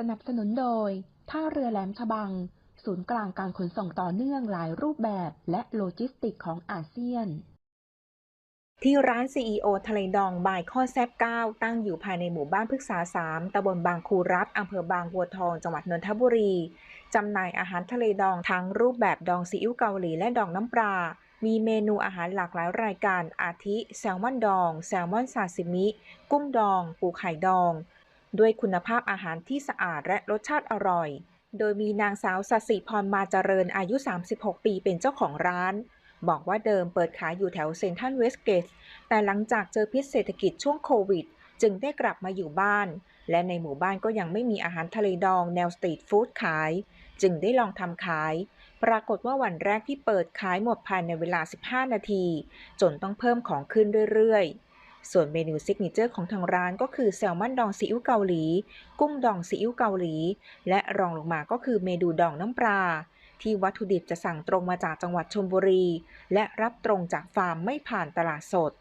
สนับสนุนโดย ท่าเรือแหลมฉบัง ศูนย์กลางการขนส่งต่อเนื่องหลายรูปแบบและโลจิสติกของอาเซียน ที่ร้าน CEO ทะเลดองบายข้อแซบ9ตั้งอยู่ภายในหมู่บ้านพฤกษา 3ตำบลบางคูรัฐอำเภอบางบัวทอง จังหวัดนนทบุรี จำหน่ายอาหารทะเลดองทั้งรูปแบบดองซีอิ๊วเกาหลีและดองน้ำปลามีเมนูอาหารหลากหลายรายการอาทิ แซลมอนดอง แซลมอนซาซิมิ กุ้งดอง ปูไข่ดอง ด้วยคุณภาพอาหารที่สะอาดและรสชาติอร่อย โดยมีนางสาวสสิพรมาเจริญอายุ 36 ปีเป็นเจ้าของร้าน บอกว่าเดิมเปิดขายอยู่แถวเซนทรัลเวสเกต แต่หลังจากเจอพิษเศรษฐกิจช่วงโควิด จึงได้กลับมาอยู่บ้าน และในหมู่บ้านก็ยังไม่มีอาหารทะเลดองแนวสตรีทฟู้ดขาย จึงได้ลองทำขายปรากฏว่าวันแรกที่เปิดขายหมดภายในเวลา 15 นาที จนต้องเพิ่มของขึ้นเรื่อยๆ ส่วนเมนูซิกเนเจอร์ของทางร้านก็คือแซลมอนดองซีอิ๊วเกาหลี กุ้งดองซีอิ๊วเกาหลี และรองลงมาก็คือเมนูดองน้ำปลา ที่วัตถุดิบจะสั่งตรงมาจากจังหวัดชลบุรี และรับตรงจากฟาร์มไม่ผ่านตลาดสด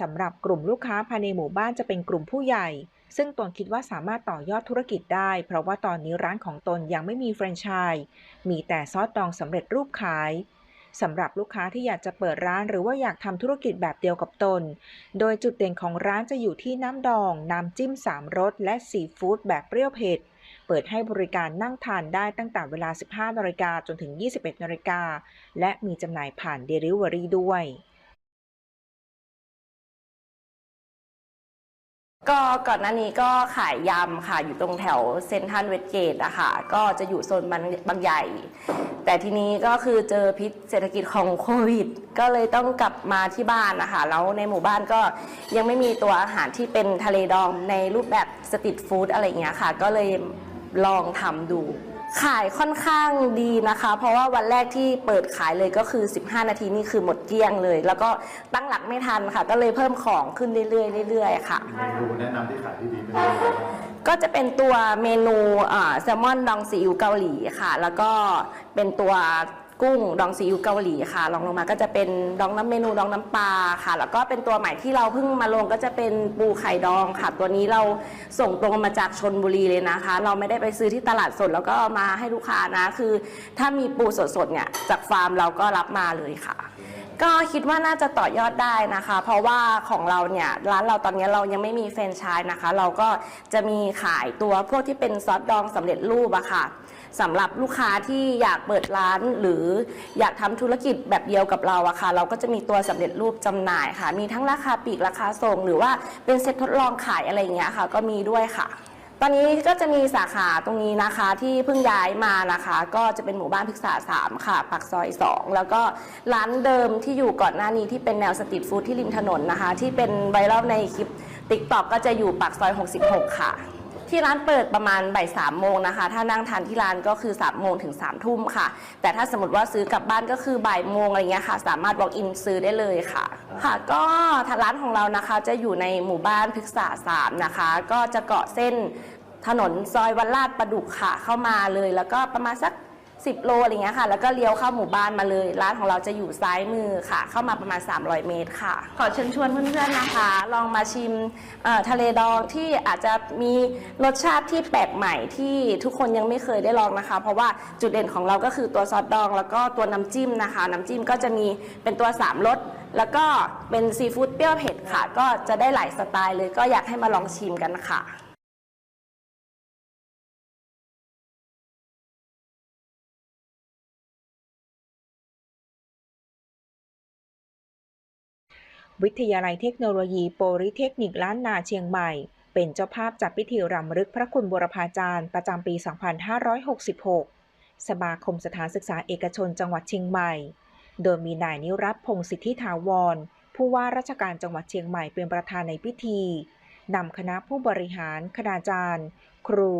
สำหรับกลุ่มลูกค้าภายในหมู่บ้านจะเป็นกลุ่มผู้ใหญ่ ซึ่งตนคิดว่าสามารถต่อยอดธุรกิจได้ เพราะว่าตอนนี้ร้านของตนยังไม่มีแฟรนไชส์มีแต่ซอสดองสำเร็จรูปขาย สำหรับลูกค้าที่อยากจะเปิดร้านหรือว่าอยากทำธุรกิจแบบเดียวกับตน โดยจุดเด่นของร้านจะอยู่ที่น้ำดอง น้ำจิ้ม 3รสและซีฟู้ดแบบเปรี้ยวเผ็ดเปิดให้บริการนั่งทานได้ตั้งแต่เวลา 15นาฬิกาจนถึง 21นาฬิกาและมีจำหน่ายผ่าน Delivery ด้วย ก็ก่อนหน้านี้ก็ขายยำค่ะ อยู่ตรงแถวเซนทรัลเวสเกตอะค่ะ ก็จะอยู่โซนบางบางใหญ่ แต่ทีนี้ก็คือเจอพิษเศรษฐกิจของโควิด ก็เลยต้องกลับมาที่บ้านนะคะ แล้วในหมู่บ้านก็ยังไม่มีตัวอาหารที่เป็นทะเลดองในรูปแบบสตรีทฟู้ดอะไรอย่างเงี้ยค่ะ ก็เลย ลองทำดู ขายค่อนข้างดีนะคะ เพราะว่าวันแรกที่เปิดขายเลยก็คือ 15 นาทีนี่คือหมดเกลี้ยงเลย แล้วก็ตั้งหลักไม่ทันค่ะ ก็เลยเพิ่มของขึ้นเรื่อยๆเรื่อยๆค่ะ เมนูแนะนำที่ขายที่ดีเป็นเมนูอะไรบ้างก็จะเป็นตัวเมนูอ่าแซลมอนดองซีอิ๊วเกาหลีค่ะ แล้วก็เป็นตัว กุ้งดองซีอิ๊วเกาหลีค่ะรองลงมาก็จะเป็นดองน้ำเมนูดองน้ำปลาค่ะ แล้วก็เป็นตัวใหม่ที่เราเพิ่งมาลงก็จะเป็นปูไข่ดองค่ะ ตัวนี้เราส่งตรงมาจากชนบุรีเลยนะคะ เราไม่ได้ไปซื้อที่ตลาดสดแล้วก็มาให้ลูกค้านะ คือ ถ้ามีปูสดๆเนี่ยจากฟาร์มเราก็รับมาเลยค่ะ ก็คิดว่าน่าจะต่อยอดได้นะคะ เพราะว่าของเราเนี่ยร้านเราตอนนี้เรายังไม่มีแฟรนไชส์นะคะ เราก็จะมีขายตัวพวกที่เป็นซอสดองสำเร็จรูปอะค่ะสำหรับลูกค้าที่อยากเปิดร้านหรืออยากทำธุรกิจแบบเดียวกับเราอะค่ะ เราก็จะมีตัวสำเร็จรูปจำหน่ายค่ะ มีทั้งราคาปลีกราคาส่ง หรือว่าเป็นเซ็ตทดลองขายอะไรอย่างเงี้ยค่ะ ก็มีด้วยค่ะ ตอนนี้ก็จะมีสาขาตรงนี้นะคะที่เพิ่งย้ายมานะคะ ก็จะเป็นหมู่บ้านพิกษา3ค่ะปากซอย 2 แล้วก็ร้านเดิมที่อยู่ก่อนหน้านี้ที่เป็นแนวสตรีทฟู้ดที่ริมถนนนะคะ ที่เป็นไวรัลในคลิปติ๊กต็อกก็จะอยู่ปากซอย 66 ค่ะ ที่ร้านเปิดประมาณบ่ายสามโมงนะคะ ถ้านั่งทานที่ร้านก็คือ3ามโมงถึง3ามทุ่มค่ะ แต่ถ้าสมมติว่าซื้อกลับบ้านก็คือบ่ายโมงอะไรเงี้ยค่ะ สามารถ walk in ซื้อได้เลยค่ะ ค่ะ ก็ทางร้านของเรานะคะจะอยู่ในหมู่บ้านพฤกษาสามนะคะ ก็จะเกาะเส้น ถนนซอยวัดลาดประดุกค่ะเข้ามาเลย แล้วก็ประมาณสัก 10 โลอะไรเงี้ยค่ะ แล้วก็เลี้ยวเข้าหมู่บ้านมาเลย ร้านของเราจะอยู่ซ้ายมือค่ะ เข้ามาประมาณ 300 เมตรค่ะ ขอเชิญชวนเพื่อนๆนะคะ ลองมาชิมทะเลดองที่อาจจะมีรสชาติที่แปลกใหม่ที่ทุกคนยังไม่เคยได้ลองนะคะ เพราะว่าจุดเด่นของเราก็คือตัวซอสดอง แล้วก็ตัวน้ำจิ้มนะคะ น้ำจิ้มก็จะมีเป็นตัว3รสแล้วก็เป็นซีฟู้ดเปรี้ยวเผ็ดค่ะ ก็จะได้หลายสไตล์เลย ก็อยากให้มาลองชิมกันค่ะ วิทยาลัยเทคโนโลยีโปริเทคนิคล้านนาเชียงใหม่ เป็นเจ้าภาพจัดพิธีรำลึกพระคุณบุรพาจารย์ประจำปี 2566 สมาคมสถานศึกษาเอกชนจังหวัดเชียงใหม่ โดยมีนายนิรัตพงศิทธิถาวร ผู้ว่าราชการจังหวัดเชียงใหม่เป็นประธานในพิธีนำคณะผู้บริหาร คณาจารย์ ครู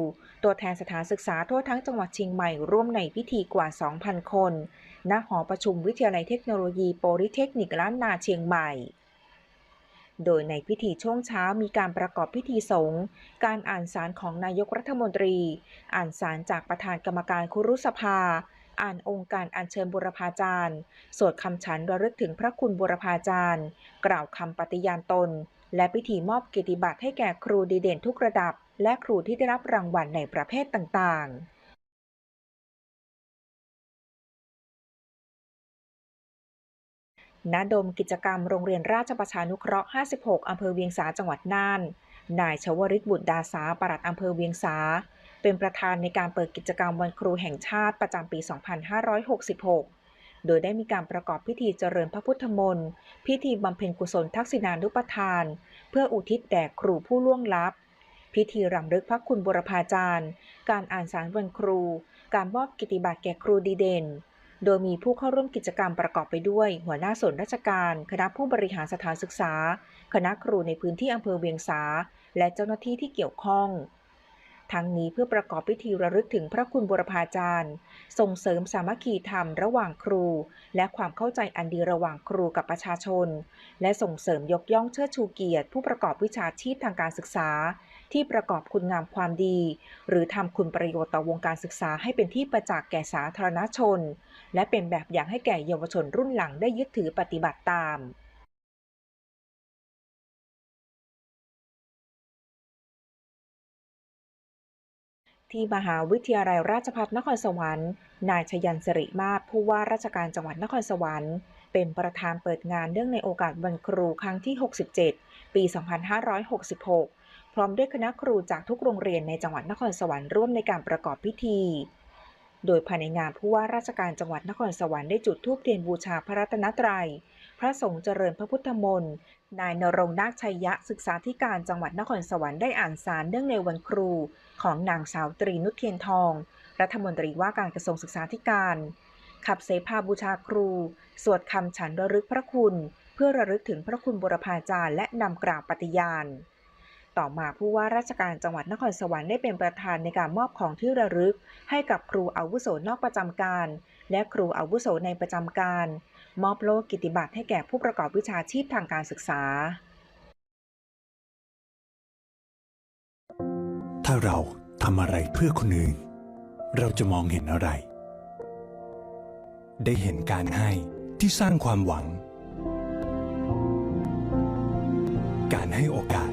ตัวแทนสถานศึกษาทั่วทั้งจังหวัดเชียงใหม่ร่วมในพิธีกว่า 2,000 คน ณ หอประชุมวิทยาลัยเทคโนโลยีโปลิเทคนิคล้านนาเชียงใหม่ โดยในพิธีช่วงเช้ามีการประกอบพิธีสงฆ์ การอ่านสารของนายกรัฐมนตรี อ่านสารจากประธานกรรมการคุรุสภา อ่านองค์การอัญเชิญบุรพาจารย์ สวดคำฉันระลึกถึงพระคุณบุรพาจารย์ กล่าวคำปฏิญาณตน และพิธีมอบเกียรติบัตรให้แก่ครูดีเด่นทุกระดับ และครูที่ได้รับรางวัลในประเภทต่างๆ ณดมกิจกรรมโรงเรียนราชประชานุเคราะห์ 56 อำเภอเวียงสาจังหวัดน่าน นายชวริตบุตรดาสาปลัดอำเภอเวียงสา เป็นประธานในการเปิดกิจกรรมวันครูแห่งชาติประจำปี 2566 โดยได้มีการประกอบพิธีเจริญพระพุทธมนต์ พิธีบำเพ็ญกุศลทักษิณานุปทาน เพื่ออุทิศแด่ครูผู้ล่วงลับ พิธีรำลึกพระคุณบุรพาจารย์ การอ่านสารวันครู การมอบกิตติบัตรแก่ครูดีเด่น โดยมีผู้เข้าร่วมกิจกรรมประกอบไปด้วย หัวหน้าส่วนราชการ คณะผู้บริหารสถานศึกษา คณะครูในพื้นที่อำเภอเวียงสา และเจ้าหน้าที่ที่เกี่ยวข้อง ทั้งนี้เพื่อประกอบพิธีระลึกถึงพระคุณบุรพาจารย์ ส่งเสริมสามัคคีธรรมระหว่างครู และความเข้าใจอันดีระหว่างครูกับประชาชน และส่งเสริมยกย่องเชิดชูเกียรติ ผู้ประกอบวิชาชีพทางการศึกษา ที่ประกอบคุณงามความดี หรือทำคุณประโยชน์ต่อวงการศึกษาให้เป็นที่ประจักษ์แก่สาธารณชน และเป็นแบบอย่างให้แก่เยาวชนรุ่นหลังได้ยึดถือปฏิบัติตามที่มหาวิทยาลัยราชภัฏนครสวรรค์ นายชยันสิริมาศผู้ว่าราชการจังหวัดนครสวรรค์ เป็นประธานเปิดงานเนื่องในโอกาสวันครูครั้งที่ 67 ปี 2566 พร้อมด้วยคณะครูจากทุกโรงเรียนในจังหวัดนครสวรรค์ร่วมในการประกอบพิธี โดยภายในงานผู้ว่าราชการจังหวัดนครสวรรค์ได้จุดธูปเทียนบูชาพระรัตนตรัย พระสงฆ์เจริญพระพุทธมนต์ นายนรงค์นาคชัยยะศึกษาธิการจังหวัดนครสวรรค์ได้อ่านสารเนื่องในวันครู ของนางสาวตรีนุชเทียนทอง รัฐมนตรีว่าการกระทรวงศึกษาธิการ ขับเสภาบูชาครู สวดคำฉันระลึกพระคุณ เพื่อระลึกถึงพระคุณบุรพาจารย์และนำกล่าวปฏิญาณ ต่อมาผู้ว่าราชการจังหวัดนครสวรรค์ได้เป็นประธานในการมอบของที่ระลึก ให้กับครูอาวุโสนอกประจำการ และครูอาวุโสในประจำการ มอบโล่กิตติบัตรให้แก่ผู้ประกอบวิชาชีพทางการศึกษา ถ้าเราทำอะไรเพื่อคนอื่น เราจะมองเห็นอะไร ได้เห็นการให้ที่สร้างความหวัง การให้โอกาส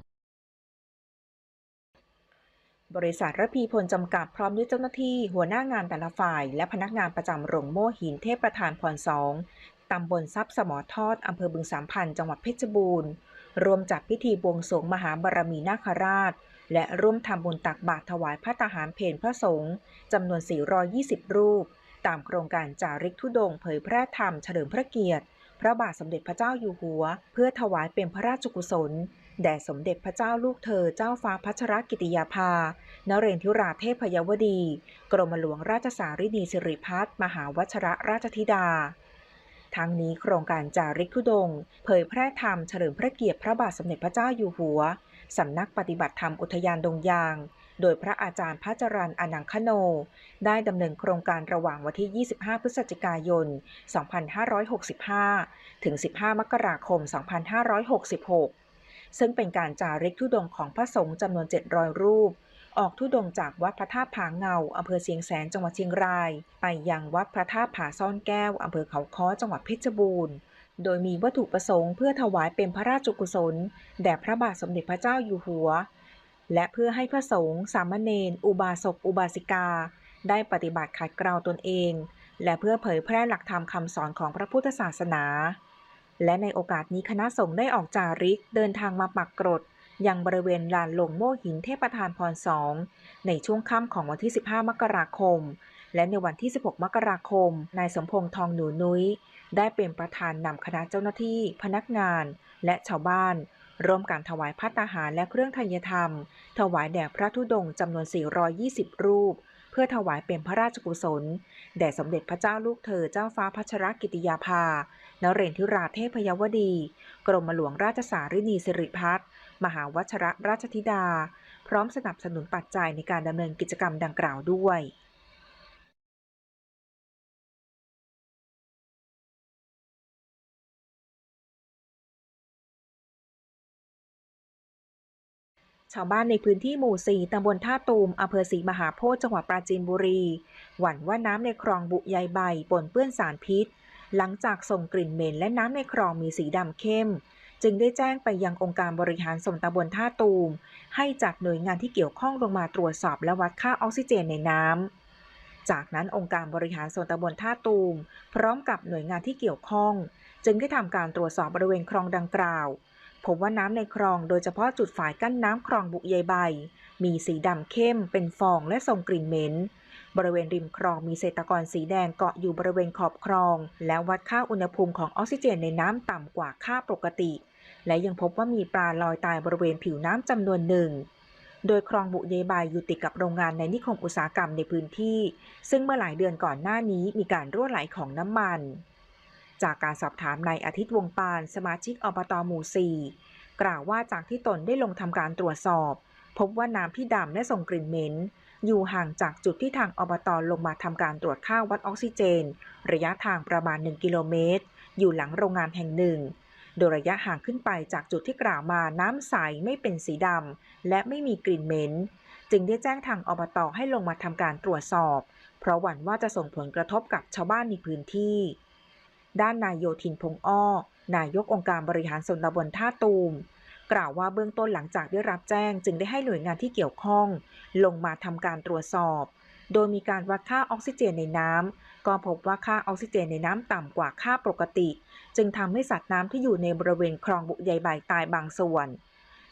บริษัทระพีพลจำกัดพร้อมด้วยเจ้าหน้าที่หัวหน้างานแต่ละฝ่าย และพนักงานประจำโรงโม่หินเทพประธานพรสองตำบลทรัพย์สมอทอดอำเภอบึงสามพันจังหวัดเพชรบูรณ์รวมจัดพิธีบวงสรวงมหาบารมีนาคราช และร่วมทำบุญตักบาตรถวายพระตาหารเพนพระสงฆ์จำนวน 420 รูป ตามโครงการจาริกธุดงเผยแพร่ธรรมเฉลิมพระเกียรติ พระบาทสมเด็จพระเจ้าอยู่หัว เพื่อถวายเป็นพระราชกุศล แด่สมเด็จพระเจ้าลูกเธอเจ้าฟ้าพัชรกิติยาภา นเรนทิราเทพยวดี กรมหลวงราชสารินีสิริพัฒน์มหาวชระราชธิดา ทั้งนี้โครงการจาริกธุดง เผยแพร่ธรรมเฉลิมพระเกียรติพระบาทสมเด็จพระเจ้าอยู่หัว สำนักปฏิบัติธรรมอุทยานดงยาง โดยพระอาจารย์พระจรันอนังคโน ได้ดำเนินโครงการระหว่างวันที่ 25 พฤศจิกายน 2565 ถึง 15 มกราคม 2566 ซึ่งเป็นการจาริกธุดงค์ของพระสงฆ์จำนวน 700 รูป ออกธุดงค์จากวัดพระธาตุผาเงาอำเภอเชียงแสนจังหวัดเชียงราย ไปยังวัดพระธาตุผาซ่อนแก้วอำเภอเขาค้อจังหวัดเพชรบูรณ์โดยมีวัตถุประสงค์เพื่อถวายเป็นพระราชกุศล แด่พระบาทสมเด็จพระเจ้าอยู่หัว และเพื่อให้พระสงฆ์สามเณรอุบาสกอุบาสิกา ได้ปฏิบัติขัดเกลาตนเอง และเพื่อเผยแพร่หลักธรรมคำสอนของพระพุทธศาสนา และในโอกาสนี้คณะสงฆ์ได้ออกจาริกเดินทางมาปักกรดยังบริเวณลานลงโม่หินเทพประธานพรสองในช่วงค่ำของวันที่ 15 มกราคม และในวันที่ 16 มกราคม นายสมพงษ์ทองหนูนุ้ย ได้เป็นประธานนำคณะเจ้าหน้าที่ พนักงาน และชาวบ้าน ร่วมการถวายพัตตาหารและเครื่องทายธรรม ถวายแด่พระธุดงค์จำนวน 420 รูป เพื่อถวายเป็นพระราชกุศล แด่สมเด็จพระเจ้าลูกเธอเจ้าฟ้าพัชรกิติยาภา นเรนทิราเทพยวดี กรมหลวงราชสารินีสิริพัฒน์มหาวัชรราชธิดา พร้อมสนับสนุนปัจจัยในการดำเนินกิจกรรมดังกล่าวด้วยชาวบ้านในพื้นที่หมู่ 4 ตำบลท่าตูม อำเภอศรีมหาโพธิ์ จังหวัดปราจีนบุรี หวั่นว่าน้ำในคลองบุยายใบปนเปื้อนสารพิษ หลังจากส่งกลิ่นเหม็นและน้ำในคลองมีสีดำเข้ม จึงได้แจ้งไปยังองค์การบริหารส่วนตำบลท่าตูม ให้จัดหน่วยงานที่เกี่ยวข้องลงมาตรวจสอบและวัดค่าออกซิเจนในน้ำ จากนั้นองค์การบริหารส่วนตำบลท่าตูม พร้อมกับหน่วยงานที่เกี่ยวข้อง จึงได้ทำการตรวจสอบบริเวณคลองดังกล่าวพบว่าน้ำในคลองโดยเฉพาะจุดฝายกั้นน้ำคลองบุยายใบ มีสีดำเข้มเป็นฟองและส่งกลิ่นเหม็น บริเวณริมคลองมีเศษตะกอนสีแดงเกาะอยู่บริเวณขอบคลอง และวัดค่าอุณหภูมิของออกซิเจนในน้ำต่ำกว่าค่าปกติ และยังพบว่ามีปลาลอยตายบริเวณผิวน้ำจำนวนหนึ่ง โดยคลองบุเยบายอยู่ติดกับโรงงานในนิคมอุตสาหกรรมในพื้นที่ ซึ่งเมื่อหลายเดือนก่อนหน้านี้มีการรั่วไหลของน้ำมัน จากการสอบถามนายอาทิตย์วงปานสมาชิกอบตหมู่ 4 กล่าวว่าจากที่ตนได้ลงทำการตรวจสอบ พบว่าน้ำที่ดำและส่งกลิ่นเหม็น อยู่ห่างจากจุดที่ทางอบตลงมาทำการตรวจค่าวัดออกซิเจน ระยะทางประมาณ 1 กิโลเมตร อยู่หลังโรงงานแห่งหนึ่ง โดยระยะห่างขึ้นไปจากจุดที่กล่าวมาน้ำใสไม่เป็นสีดำและไม่มีกลิ่นเหม็น จึงได้แจ้งทางอบตให้ลงมาทำการตรวจสอบ เพราะหวั่นว่าจะส่งผลกระทบกับชาวบ้านในพื้นที่ ด้านนายโยธินพงอ้อ นายกองค์การบริหารส่วนตำบลท่าตูม กล่าวว่าเบื้องต้นหลังจากได้รับแจ้ง จึงได้ให้หน่วยงานที่เกี่ยวข้อง ลงมาทำการตรวจสอบ โดยมีการวัดค่าออกซิเจนในน้ำก็พบว่าค่าออกซิเจนในน้ำต่ำกว่าค่าปกติ จึงทำให้สัตว์น้ำที่อยู่ในบริเวณคลองบุใยใบตายบางส่วน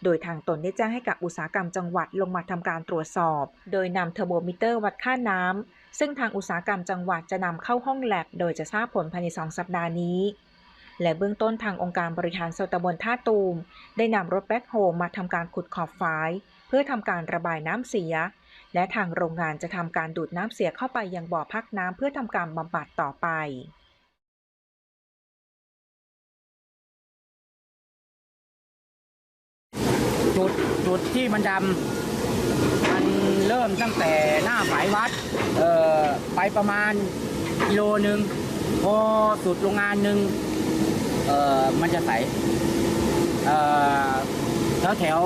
โดยทางตนได้แจ้งให้กับอุตสาหกรรมจังหวัดลงมาทำการตรวจสอบ โดยนำเทอร์โบมิเตอร์วัดค่าน้ำซึ่งทางอุตสาหกรรมจังหวัดจะนำเข้าห้องแลบ โดยจะทราบผลภายใน 2 สัปดาห์นี้ และเบื้องต้นทางองค์การบริหารส่วนตำบลท่าตูม ได้นำรถแบ็คโฮมาทำการขุดขอบฝาย เพื่อทำการระบายน้ำเสีย และทางโรงงานจะทำการดูดน้ำเสียเข้าไปยังบ่อพักน้ำเพื่อทำการบำบัดต่อไปจุดจุดที่มันดำมันเริ่มตั้งแต่หน้าฝายวัดเอ่อไปประมาณกิโลหนึ่งพอสุดโรงงานหนึ่ง เอ่อมันจะใสเอ่อแถวแถว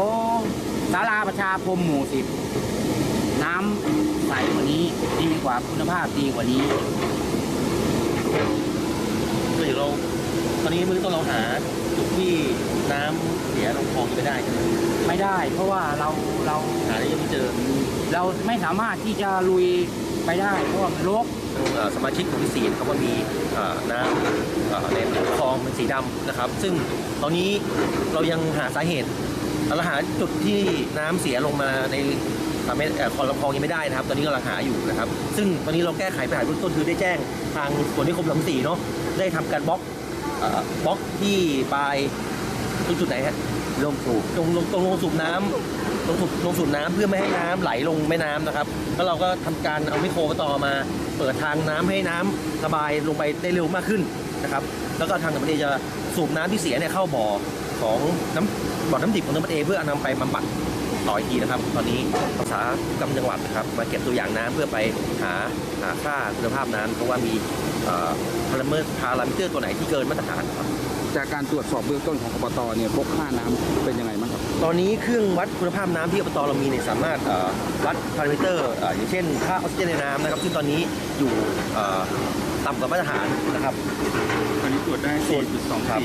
ศาลาประชาคมหมู่สิบน้ำใสกว่านี้ดีกว่าคุณภาพดีกว่านี้คือเดี๋ยวเราตอนนี้มือต้นเราหาจุดที่น้ำเสียลงคลองยังไม่ได้ใช่ไหมไม่ได้ เพราะว่าเราเราหาได้ยังไม่เจอ เราไม่สามารถที่จะลุย ไปได้เพราะว่ามันรก เอ่อสมาชิกกลุ่มที่สี่เขาก็มีเอ่อน้ำเอ่อในคลองเป็นสีดำนะครับ ซึ่งตอนนี้เรายังหาสาเหตุเราหาจุดที่น้ำเสียลงมาในทำให้เอ่อคลองลำคลองยังไม่ได้นะครับ ตอนนี้กำลังหาอยู่นะครับ ซึ่งตอนนี้เราแก้ไขปัญหาเบื้องต้นคือได้แจ้งทางส่วนนิคมลำสีเนาะได้ทำการบล็อกเอ่อบล็อกที่ปลาย ตรงจุดไหนฮะลงสู่ตรงลงตรงลงสูบน้ำ ลงสูบลงสูบน้ำเพื่อไม่ให้น้ำไหลลงแม่น้ำนะครับ แล้วเราก็ทำการเอาไมโครต่อมา เปิดทางน้ำให้น้ำระบายลงไปได้เร็วมากขึ้นนะครับ แล้วก็ทางธรรมเอจะสูบน้ำที่เสียเนี่ยเข้าบ่อของน้ำบ่อน้ำดิบของธรรมเอเพื่อนำไปบำบัดต่ออีกทีนะครับ ตอนนี้ภาษากรรมจังหวัดนะครับ มาเก็บตัวอย่างน้ำเพื่อไปหาหาค่าคุณภาพน้ำเพราะว่ามีพารามิเตอร์พารามิเตอร์ตัวไหนที่เกินมาตรฐานครับจากการตรวจสอบเบื้องต้นของอบตเนี่ยพบค่าน้ำเป็นยังไงบ้าง ตอนนี้เครื่องวัดคุณภาพน้ำที่อบตเรามีเนี่ยสามารถเอ่อวัดพารามิเตอร์เอ่ออย่างเช่นค่าออกซิเจนในน้ำนะครับ ซึ่งตอนนี้อยู่เอ่อต่ำกว่ามาตรฐานนะครับตอนนี้ตรวจได้ส่วนครับ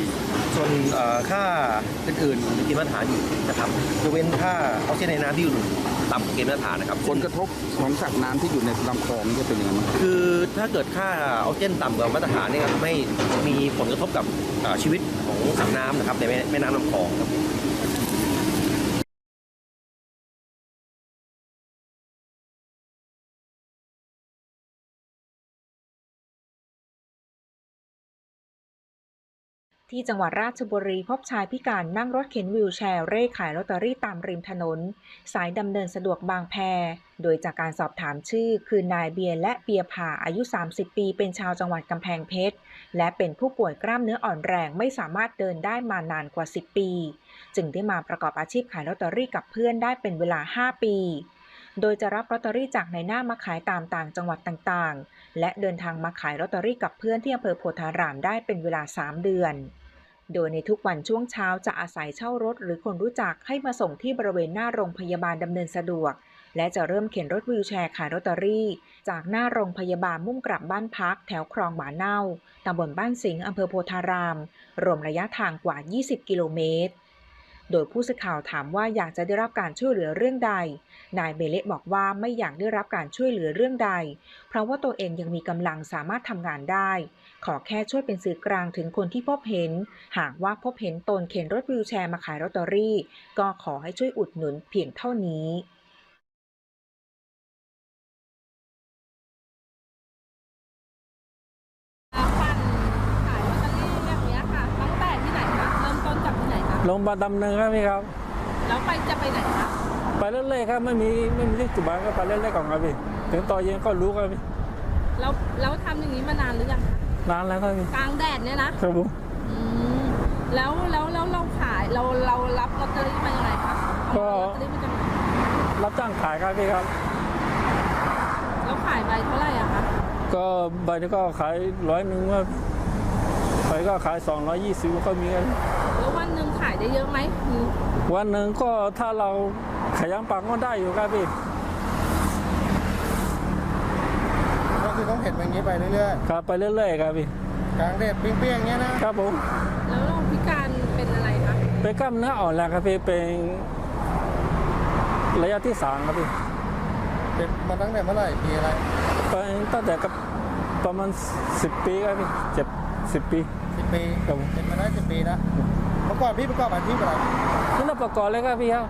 ส่วนเอ่อค่าอื่นๆมีเกณฑ์มาตรฐานอยู่นะครับยกเว้นค่าออกซิเจนในน้ำที่อยู่ต่ำกว่าเกณฑ์มาตรฐานนะครับผลกระทบของสัตว์น้ำที่อยู่ในลำคลองนี่จะเป็นยังไงบ้างครับคือถ้าเกิดค่าออกซิเจนต่ำกว่ามาตรฐานเนี่ยครับไม่มีผลกระทบกับเอ่อชีวิตของสัตว์น้ำนะครับในแม่แม่น้ำลำคลองครับ ที่จังหวัดราชบุรีพบชายพิการนั่งรถเข็นวิวแชร์เร่ขายลอตเตอรี่ตามริมถนน สายดำเนินสะดวกบางแพ โดยจากการสอบถามชื่อ คือนายเบียร์และเบียร์ผ่าอายุ 30 ปี เป็นชาวจังหวัดกำแพงเพชร และเป็นผู้ป่วยกล้ามเนื้ออ่อนแรงไม่สามารถเดินได้มานานกว่า 10 ปี จึงได้มาประกอบอาชีพขายลอตเตอรี่กับเพื่อนได้เป็นเวลา 5 ปี โดยจะรับลอตเตอรี่จากในหน้ามาขายตามต่างจังหวัดต่างๆ และเดินทางมาขายลอตเตอรี่กับเพื่อนที่อำเภอโพธารามได้เป็นเวลา 3 เดือน โดยในทุกวันช่วงเช้าจะอาศัยเช่ารถหรือคนรู้จักให้มาส่งที่บริเวณหน้าโรงพยาบาลดำเนินสะดวก และจะเริ่มเข็นรถวีลแชร์ขายลอตเตอรี่ จากหน้าโรงพยาบาลมุ่งกลับบ้านพัก แถวคลองหมาเน่าตำบลบ้านสิงห์อำเภอโพธาราม รวมระยะทางกว่า 20 กิโลเมตร โดยผู้สื่อข่าวถามว่าอยากจะได้รับการช่วยเหลือเรื่องใด นายเบเละบอกว่าไม่อยากได้รับการช่วยเหลือเรื่องใด เพราะว่าตัวเองยังมีกำลังสามารถทำงานได้ ขอแค่ช่วยเป็นสื่อกลางถึงคนที่พบเห็น หากว่าพบเห็นตนเข็นรถวิวแชร์มาขายลอตเตอรี่ ก็ขอให้ช่วยอุดหนุนเพียงเท่านี้ ปั่นขายลอตเตอรี่อย่างเงี้ยค่ะ ตั้งแต่ที่ไหนคะ เริ่มต้นจาก ที่ไหนคะลงมาดำเนินครับพี่ครับ แล้วไปจะไปไหนคะไปเรื่อยๆครับไม่มีไม่มีที่จุดหมายก็ไปเรื่อยๆก่อนครับพี่ถึงตอนเย็นก็รู้ครับพี่แล้วแล้วทำอย่างนี้มานานหรือยังคะนานแล้วครับพี่กลางแดดเนี่ยนะครับผมอืมแล้วแล้วแล้วเราขายเราเรารับลอตเตอรี่มายังไงคะเอาลอตเตอรี่มาจากไหนรับจ้างขายครับพี่ครับ แล้วขายใบเท่าไหร่อะคะก็ใบนี้ก็ขายร้อยหนึ่งว่าใบก็ขายสองร้อยยี่สิบก็มีกัน ได้เยอะไหมอืมวันหนึ่งก็ถ้าเราขยันปังก็ได้อยู่ครับพี่ก็คือต้องเห็นแบบนี้ไปเรื่อยครับไปเรื่อยๆครับพี่ๆกลางแดดเปรี้ยงๆเงี้ยนะครับผมแล้วเราพิการเป็นอะไรคะเป็นกล้ามเนื้ออ่อนแรงครับพี่เป็นระยะที่สามครับพี่เป็นมาตั้งแต่เมื่อไหร่ปีอะไรไปตั้งแต่กับประมาณสิบปีครับพี่เจ็ดสิบปีสิบปีครับผมเป็นมาได้สิบปีนะเมื่อ ก่อนพี่ประกอบอาชีพอะไรนี่เราประกอบเลยครับพี่ครับ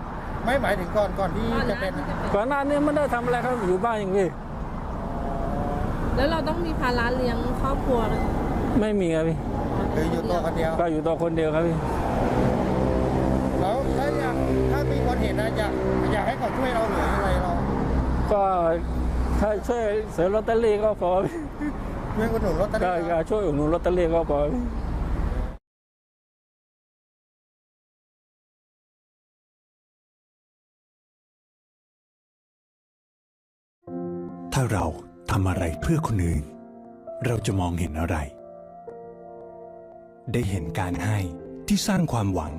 ไม่หมายถึงก่อนก่อนที่ก่อนหจะน้าเป็นที่จะเป็นก่อนหน้านี้ไม่ได้ทำอะไรครับอยู่บ้านอย่างพี่แล้วเราต้องมีภาระเลี้ยงครอบครัวเลยไม่มีครับพี่คืออยู่ตัวคนเดียวก็อยู่ตัวคนเดียวครับพี่แล้วถ้าอยากถ้ามีคนเห็นนะอยากอยากให้เขาช่วยเราหรืออะไรเรา ก็ถ้าช่วยซื้อลอตเตอรี่ก็พอพี่ช่วยอุดหนุนรถตอก็รี่ก็ช่วยอุดหนุนลอตเตอรี่ก็พอ พื่อคนอื่น เราจะมองเห็นอะไร ได้เห็นการให้ที่สร้างความหวัง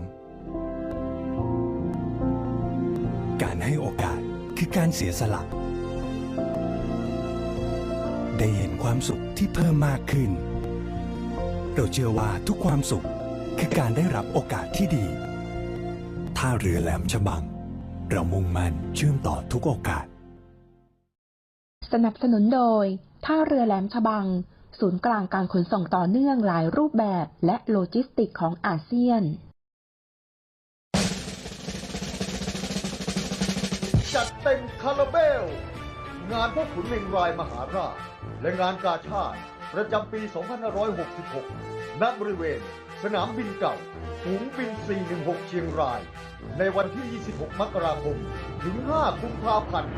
การให้โอกาสคือการเสียสละ ได้เห็นความสุขที่เพิ่มมากขึ้น เราเชื่อว่าทุกความสุขคือการได้รับโอกาสที่ดีท่าเรือแหลมฉบัง เรามุ่งมั่นเชื่อมต่อทุกโอกาส สนับสนุนโดย ท่าเรือแหลมฉบัง ศูนย์กลางการขนส่งต่อเนื่องหลายรูปแบบและโลจิสติกของอาเซียน จัดเต็มคาราเบล งานพ่อขุนเมงรายมหาราช และงานกาชาติ ประจำปี 2566 ณ บริเวณ สนามบินเก่าฝูงบิน 416 เชียงราย ในวันที่ 26 มกราคม ถึง 5 กุมภาพันธ์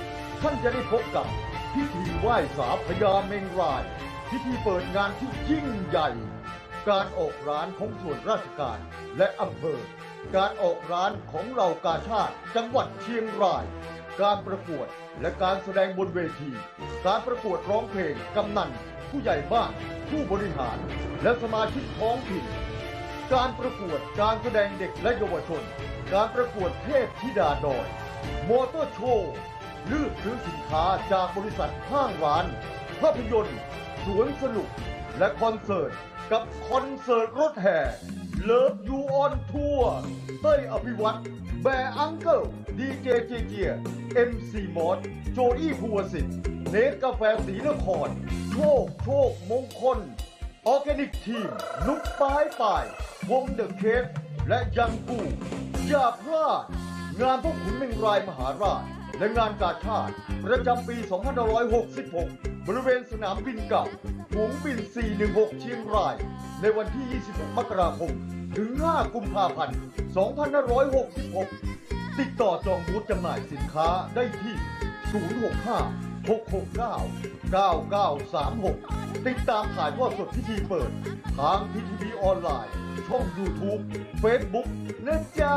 2566 ท่านจะได้พบกับพิธีไหว้สาพญาเมงราย พิธีเปิดงานที่ยิ่งใหญ่ การออกร้านของส่วนราชการและอำเภอ การออกร้านของเรากาชาติจังหวัดเชียงราย การประกวดและการแสดงบนเวที การประกวดร้องเพลงกำนัน ผู้ใหญ่บ้านผู้บริหาร และสมาชิกท้องถิ่น การประกวดการแสดงเด็กและเยาวชน การประกวดเทพธิดาดอย มอเตอร์โชว์ เลือกซื้อสินค้าจากบริษัทห้างร้าน ภาพยนตร์ สวนสนุก และคอนเสิร์ต กับคอนเสิร์ตรถแห่เลิฟยูออนทัวร์เต้ยอภิวัตแบร์อังเกิลดีเจเจเจเอ็มซีมอสโจอี้ภูวสิทธิ์เนสกาแฟสีนคร โชค โชค มงคล ออร์แกนิกทีม นุกป้ายปาย วงเดอะเคสและยังกูอย่าพลาด งานพวกขุนเมงรายมหาราช และงานกาชาติประจำปี 2566 บริเวณสนามบินเก่าฝูงบิน 416 เชียงราย ในวันที่ 26 มกราคม ถึง 5 กุมภาพันธ์ 2566 ติดต่อจองบูธจำหน่ายสินค้าได้ที่ 065 669 9936 ติดตามถ่ายทอดสดพิธีเปิด ทางทีทีวีออนไลน์ ช่อง YouTube Facebook นะจ๊ะ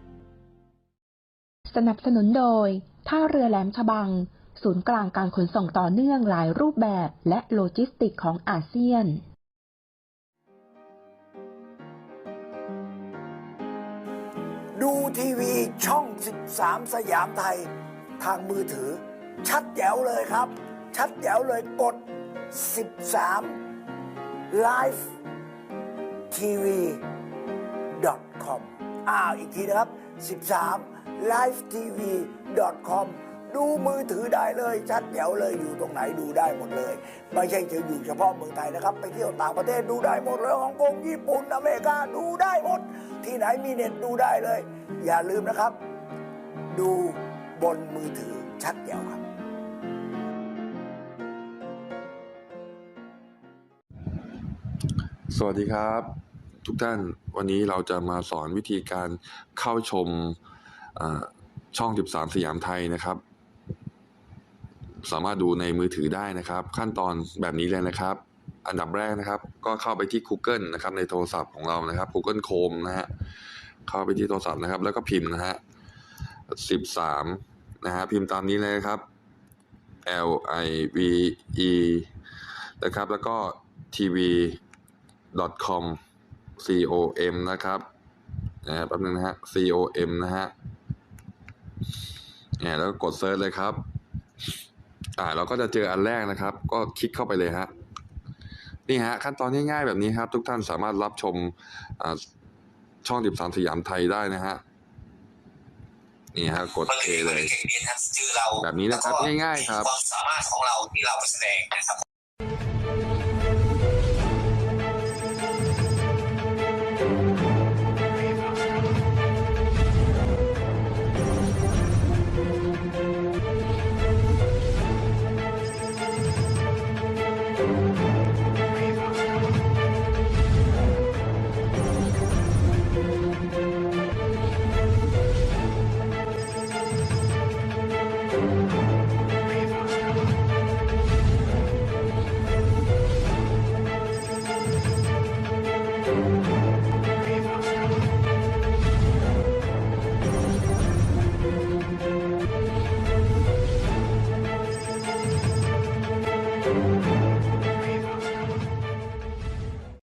สนับสนุนโดย ท่าเรือแหลมฉบัง ศูนย์กลางการขนส่งต่อเนื่องหลายรูปแบบและโลจิสติกของอาเซียน ดูทีวีช่อง 13 สยามไทย ทางมือถือ ชัดแจ๋วเลยครับ ชัดแจ๋วเลยกด 13 Live TV com อ้าวอีกทีนะครับ 13 Live TV com ดูมือถือได้เลย ชัดแจ๋วเลยอยู่ตรงไหนดูได้หมดเลย ไม่ใช่จะอยู่เฉพาะเมืองไทยนะครับ ไปเที่ยวต่างประเทศดูได้หมดเลยฮ่องกงญี่ปุ่นอเมริกาดูได้หมด ที่ไหนมีเน็ตดูได้เลย อย่าลืมนะครับ ดูบนมือถือชัดแจ๋วครับสวัสดีครับ ทุกท่านวันนี้เราจะมาสอนวิธีการเข้าชมช่อง 13 สยามไทยนะครับ สามารถดูในมือถือได้นะครับ ขั้นตอนแบบนี้เลยนะครับ อันดับแรกนะครับ ก็เข้าไปที่ Google นะครับในโทรศัพท์ของเรานะครับ Google Chrome นะฮะเข้าไปที่โทรศัพท์นะครับ แล้วก็พิมพ์นะฮะ 13 นะฮะพิมพ์ตามนี้เลยครับ L I V E นะครับ แล้วก็ tv.com com com นะครับนะแป๊บนึงนะฮะ com นะฮะเนี่ยแล้วก็กดเซิร์ชเลยครับ อ่า เราก็จะเจออันแรกนะครับ ก็คลิกเข้าไปเลยฮะ นี่ฮะ ขั้นตอนง่ายๆแบบนี้ครับ ทุกท่านสามารถรับชมอ่าช่อง 13 สยามไทยได้นะฮะนี่ฮะกดเพลย์เลย แบบนี้นะครับ ง่ายๆครับความสามารถของเราที่เราแสดงนะครับ